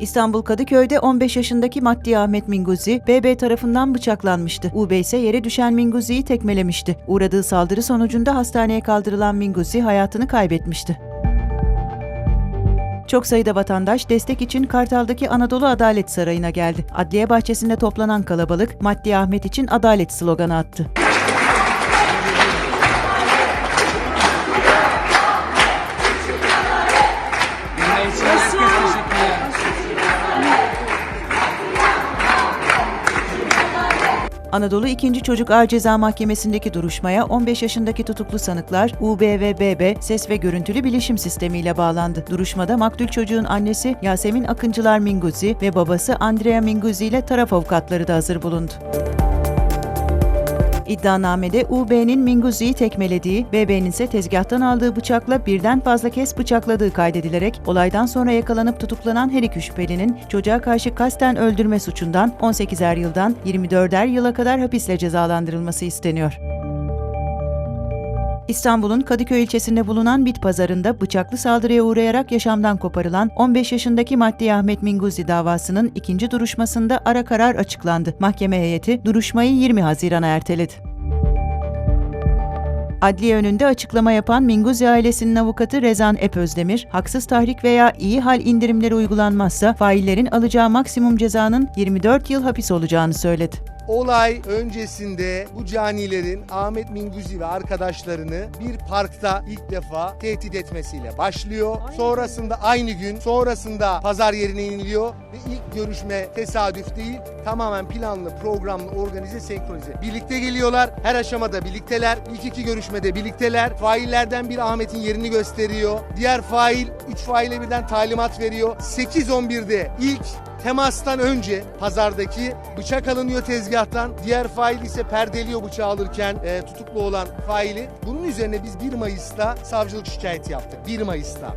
İstanbul Kadıköy'de 15 yaşındaki Maddi Ahmet Minguzi, BB tarafından bıçaklanmıştı. UB ise yere düşen Minguzi'yi tekmelemişti. Uğradığı saldırı sonucunda hastaneye kaldırılan Minguzi hayatını kaybetmişti. Çok sayıda vatandaş destek için Kartal'daki Anadolu Adalet Sarayı'na geldi. Adliye bahçesinde toplanan kalabalık, Maddi Ahmet için adalet sloganı attı. Anadolu 2. Çocuk Ağır Ceza Mahkemesi'ndeki duruşmaya 15 yaşındaki tutuklu sanıklar UB ve BB ses ve görüntülü bilişim sistemiyle bağlandı. Duruşmada maktul çocuğun annesi Yasemin Akıncılar Minguzi ve babası Andrea Minguzi ile taraf avukatları da hazır bulundu. İddianamede UB'nin Minguzi'yi tekmelediği, BB'nin ise tezgahtan aldığı bıçakla birden fazla kez bıçakladığı kaydedilerek olaydan sonra yakalanıp tutuklanan her iki şüphelinin çocuğa karşı kasten öldürme suçundan 18'er yıldan 24'er yıla kadar hapisle cezalandırılması isteniyor. İstanbul'un Kadıköy ilçesinde bulunan bit pazarında bıçaklı saldırıya uğrayarak yaşamdan koparılan 15 yaşındaki Maddi Ahmet Minguzi davasının ikinci duruşmasında ara karar açıklandı. Mahkeme heyeti duruşmayı 20 Haziran'a erteledi. Adliye önünde açıklama yapan Minguzi ailesinin avukatı Rezan Epözdemir, haksız tahrik veya iyi hal indirimleri uygulanmazsa faillerin alacağı maksimum cezanın 24 yıl hapis olacağını söyledi. Olay öncesinde bu canilerin Ahmet Minguzi ve arkadaşlarını bir parkta ilk defa tehdit etmesiyle başlıyor. Sonrasında aynı gün, sonrasında pazar yerine iniliyor ve ilk görüşme tesadüf değil, tamamen planlı, programlı, organize, senkronize. Birlikte geliyorlar, her aşamada birlikteler. İlk iki görüşmede birlikteler. Faillerden bir Ahmet'in yerini gösteriyor. Diğer fail, üç faile birden talimat veriyor. 8-11'de ilk temastan önce pazardaki bıçak alınıyor tezgahtan. Diğer fail ise perdeliyor bıçağı alırken e, tutuklu olan faili. Bunun üzerine biz 1 Mayıs'ta savcılık şikayeti yaptık. 1 Mayıs'ta.